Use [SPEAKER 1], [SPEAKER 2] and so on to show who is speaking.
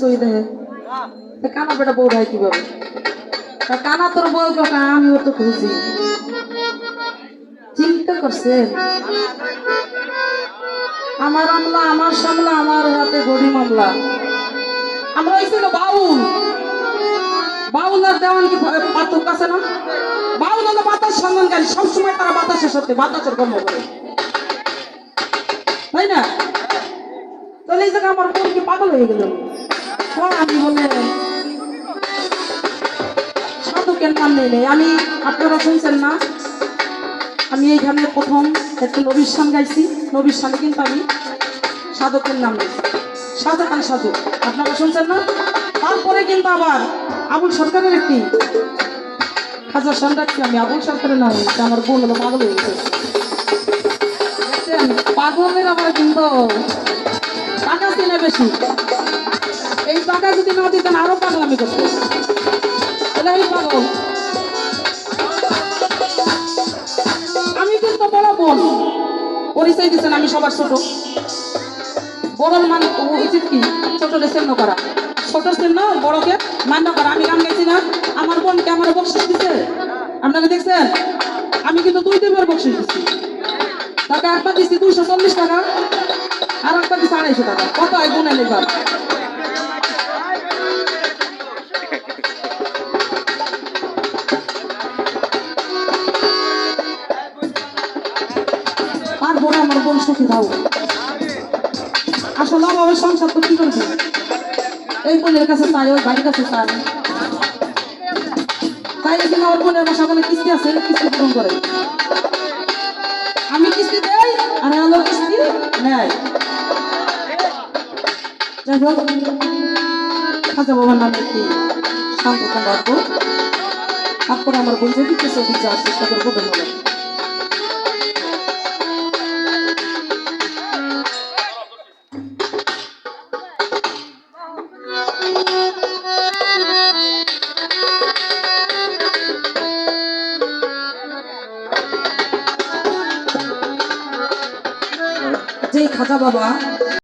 [SPEAKER 1] সই দেহে কানা বেটা বউ ভাই কীভাবে? কানা তোর বউ কাকা আমি ওর তো খুঁজি চিন্তা করছেন? আমার আমলা, আমার সামলা, আমার হাতে গড়ি মামলা। আমরা হয়েছিল বাউল। বাউল আর দেওয়ান কি পার্থক্য আছে না? বাউল হলো বাতাস সন্ধানকারী। সবসময় তারা বাতাসের সাথে, বাতাসের কর্ম করে। তাই না? তাহলে এই জায়গায় আমার বোন কি পাগল হয়ে গেল? আমি বলে সাধকের নাম নেই নেই। আমি আপনারা শুনছেন না। আমি এইখানে প্রথম একটু নবীর সান গাইছি। নবীর সানে কিন্তু আমি সাধকের নাম নেই শাহজাহান সাধু। আপনারা শুনছেন না? তারপরে কিন্তু আবার আবুল সরকারের একটি হাজার সান রাখছি আমি। আবুল সরকারের নাম আমার বোন হলো পাগল হয়ে গেছে। পাগলের আবার কিন্তু টাকা কিনে বেশি। যদি না দিতেন আরও পাগলামি করতো পাগল। আমি কিন্তু বড় বোন। পরিচয় দিচ্ছেন আমি সবার ছোট। বড় মান উচিত কি? ছোট চিহ্ন করা। ছোট চিহ্ন বড়কে মান্য করা। আমি গান গাইছি না। আমার বোনকে আমার বকশিস দিছে। আপনারা দেখছেন? আমি কিন্তু দুই দিনের বকশিস দিচ্ছি টাকা একবার দিচ্ছি দুইশো চল্লিশ টাকা, আর একবার দিচ্ছি আড়াইশো টাকা। কত হয় গুনে নেবার বোন সুখী থাকব আসলে অভাবে সংসার তো কি করবে? এই বোনের কাছে চাই, ওই বাড়ির কাছে চাই। তাই এখানে আমার বোনের বাসা বলে কিস্তি আছে কিস্তি পূরণ করে। আমি কিস্তি দেই, আর আলো কিস্তি নেয়। যাই হোক খাজা বাবার নামে একটি সান্ত্বনা রাখব তারপরে আমার বোন যদি কিছু দিক চেষ্টা করব ধন্যবাদ। যেই খাজা বাবা